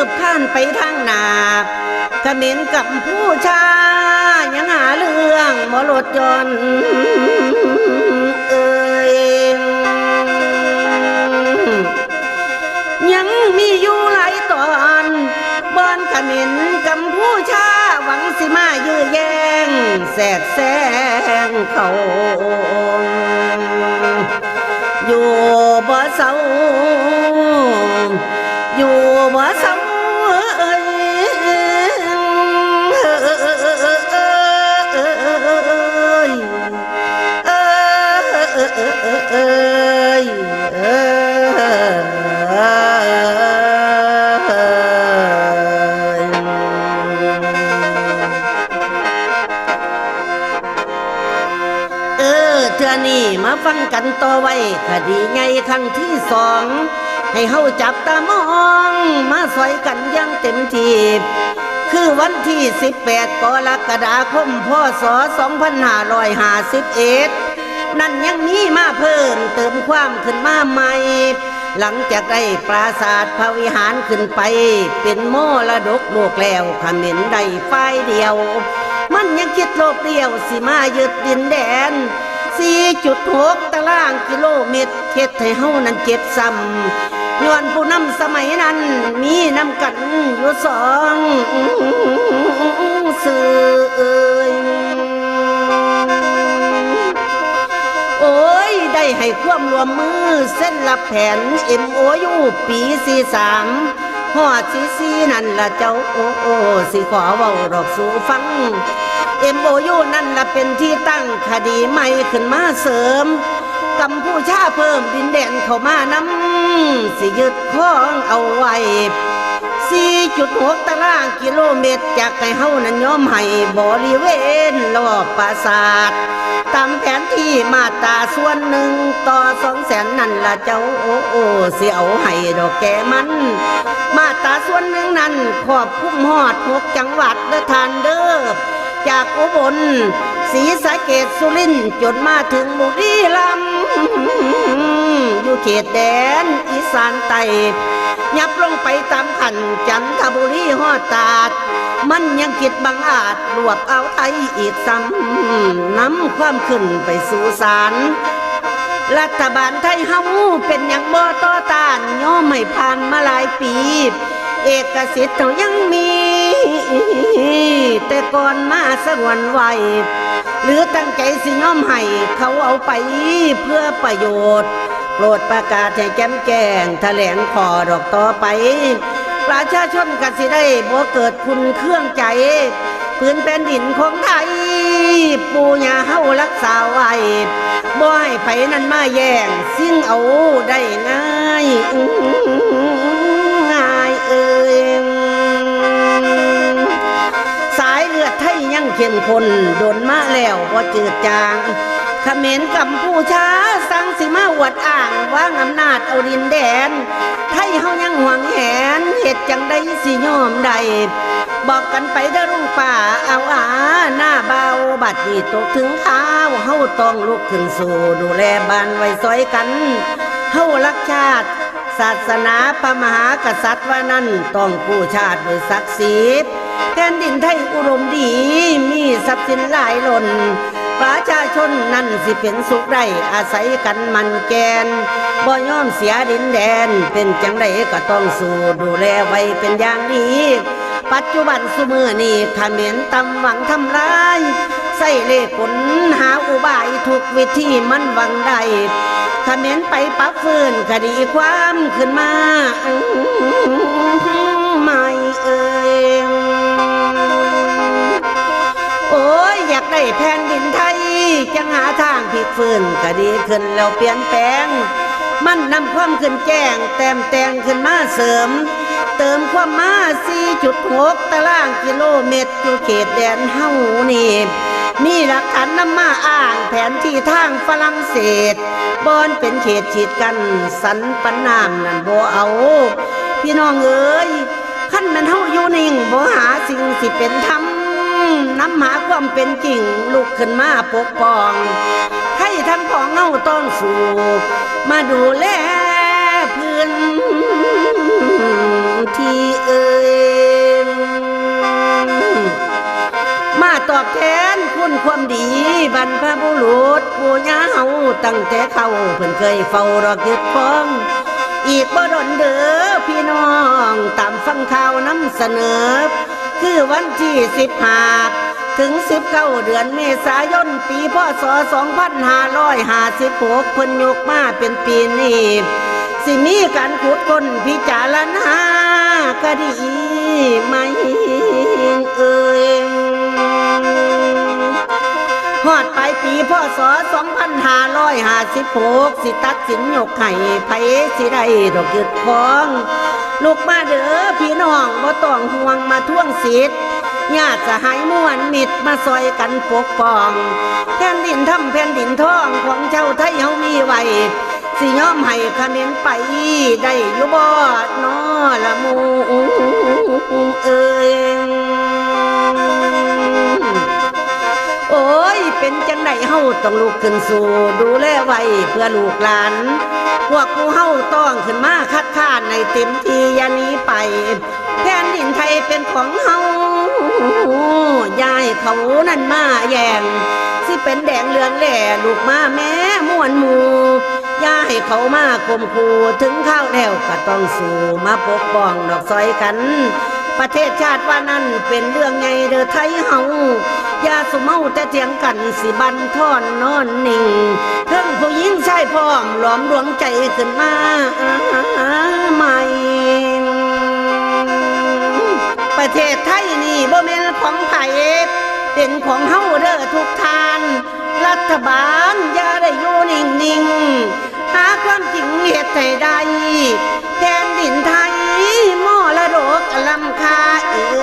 ืบข้านไปทางนาเขมรกับผู้ชา ยังหาเรื่องมรดยนเอ่ยยังมีอยู่หลายตอนบอนขมรกัมพูชาหวังสิมายื้อแย่งแสกแซงเขาอยู่บ่เศร้าอยู่บ่เศร้า ฟังกันต่อไว้คดีไงครั้งที่สอง ให้เฮาจับตามอง มาสอยกันอยังเต็มทีคือวันที่ 18กรกฎาคมพศ2551 นั่นยังมีมาเพิ่มเติมความขึ้นมาใหม่ หลังจากได้ปราสาทพระวิหารขึ้นไป เป็นโมระดกโลกแล้วขมิ้นได้ฝ่ายเดียว มันยังคิดโลกเดียวสิมายึดดินแดน 4.6ตารางกิโลเมตรเฮ็ดให้เฮานั้นเจ็บซ้ำย้อนผู้นำสมัยนั้น มีนำกันอยู่สองสื่อเอ่ยโอ้ย ได้ให้ความรวมมือเส้นรับแผน MOU ปี 43ฮอดซีซีนั่นละเจ้าโอ้โอ้สิขอเว้าดอกสู่ฟัง MOU นั่นละเป็นที่ตั้งคดีใหม่ขึ้นมาเสริมกัมพูชาเพิ่มดินแดนเข้ามานำสิยึดของเอาไว้4.6ตารางกิโลเมตร จากไก่เฮานั้นย้อมให้บริเวณรอบปราสาทตามแผนที่มาตราส่วนหนึ่งต่อสองแสนนั่นละเจ้าโอ้โอ้สิเอาให้ดอกแกมัน มาตราส่วนหนึ่งนั้นครอบคลุมหอดหกจังหวัดเด้อทานเด้อ จากอุบลศรีสะเกดสุรินจนมาถึงบุรีรัมย์อยู่เขตแดนอีสานใต้ยับลงไปตามขันจันทบุรีฮอดตาด มันยังคิดบังอาจรวบเอาไทยอีกซ้ำนำความขึ้นไปสู่ศาลรัฐบาลไทยเฮาเป็นอย่างบ่ต่อต้านย่อไม่ผ่านมาหลายปี เอกสิทธิ์เขายังมี แต่ก่อนมาสะวนไหวหรือตั้งใจสิย่อมให้เขาเอาไปเพื่อประโยชน์ โปรดประกาศให้แจ้มแจ้งแถลงขอดอกต่อไป ประชาชนกสิได้บ่เกิดคุณเครื่องใจพื้นแผ่นดินของไทย ปูญาเฮารักษาไว้บ่ให้ไผนั้นมาแย่ง สิ่งเอาได้ง่าย ยังเข้มข้นโดนมาแล้วบ่จืดจางเขมรกัมพูชาสั่งสิมาอวดอ้างว่างอำนาจเอาดินแดน ไทยเฮายังหวงแหนเหตุจังได้สิยอมได้บอกกันไปเด้อลุงป่าเอาอาหน้าเบาบัดนี้ตกถึงเท้าเฮาต้องลุกขึ้นสู่ดูแลบ้านไว้ซอยกันเฮารักชาติ ศาสนาพระมหากษัตริย์ว่านั้นต้องกู้ชาติโดยศักดิ์ศรีแผ่นดินไทยอุดมดี มีทรัพย์สินหลายล้นประชาชนนั่นสิเป็นสุขได้อาศัยกันมันแกนบ่ยอมเสียดินแดน เป็นจังไดก็ต้องสู้ดูแลไว้เป็นอย่างดี ปัจจุบันสุมือนี่ขเขมรตำหวังทำลาย ใส่เล่ห์กลหาอุบายทุกวิธีมันวังได้เขมรไปปับฟื้นคดีความขึ้นมาไม่เอ่ยโอ้ยอยากได้แผ่นดินไทย จังหาทางพลิกฟื้นก็ดีขึ้นแล้วเปลี่ยนแปลง มันนำความขึ้นแจ้ง แต้มแต่งขึ้นมาเสริม เติมความมา4.6ตารางกิโลเมตรอยู่เขตแดนเฮานี่ มีหลักฐานนำมาอ้างแผนที่ทางฝรั่งเศสบอนเป็นเขตฉีดกันสันปันนามนั่นบ่เอา พี่น้องเอ้ยขั้นมันเฮาอยู่นิ่งบ่หาสิ่งสิเป็นธรรมนำหาความเป็นจริงลุกขึ้นมาปกป้อง ให้ทั้งของเงาต้องสู่ มาดูแลพื้นที่เอ่ยมาตอบแทน คุณความดีบรรพบุรุษปู่ย่าเฮาตั้งแต่เขาเพิ่นเคยเฝ้ารอยึดฟ้อง อีกบ่ดนเด้อพี่น้องตามฟังข่าวนำเสนอ คือวันที่สิบห้าถึงสิบเก้าเดือนเมษายนปีพศสองพันห้าร้อยห้าสิบหกเพิ่นยกมาเป็นปีนี้สิมีการขุดค้นพิจารณาคดี ปีพศ2556 สิตัดสินยกให้ไผสิได้ดอกยึดของ ลูกมาเด้อพี่น้องบ่ต้องห่วงมาท่วงสิทธิ์ญาติสหายม่วนมิตรมาซอยกันปกป้อง แผ่นดินทำแผ่นดินทองของเจ้าไทยเฮามีไว้สิยอมให้คะแนนไปได้อยู่บ่น้อละมู ต้องลุกขึ้นสู่ดูแลไว้เพื่อลูกหลาน พวกกูเฮาต้องขึ้นมาคัดค้านในเต็มที่ยานี้ไป แผ่นดินไทยเป็นของเฮายายเขานั่นมาแย่งสิเป็นแดงเหลืองแหล่ลูกมาแม่ม่วนหมูย่าให้เขามาข่มขู่ถึงข้าวแล้วก็ต้องสู้มาปกป้องดอกซอยกัน ประเทศชาติว่านั่นเป็นเรื่องไงเด้อไทยเฮาอย่าสมเมาแต่เถียงกันสิบันทอนนอนนิ่งเพิ่งผู้หญิงชายพร้อมหลอมดวงใจขึ้นมาใหม่ ประเทศไทยนี่บ่แม่นของไผเป็นของเฮาเด้อทุกทาน รัฐบาลอย่าได้อยู่นิ่งๆหาความจริงเหตุให้ได้แผ่นดินไทย ลำคาเออ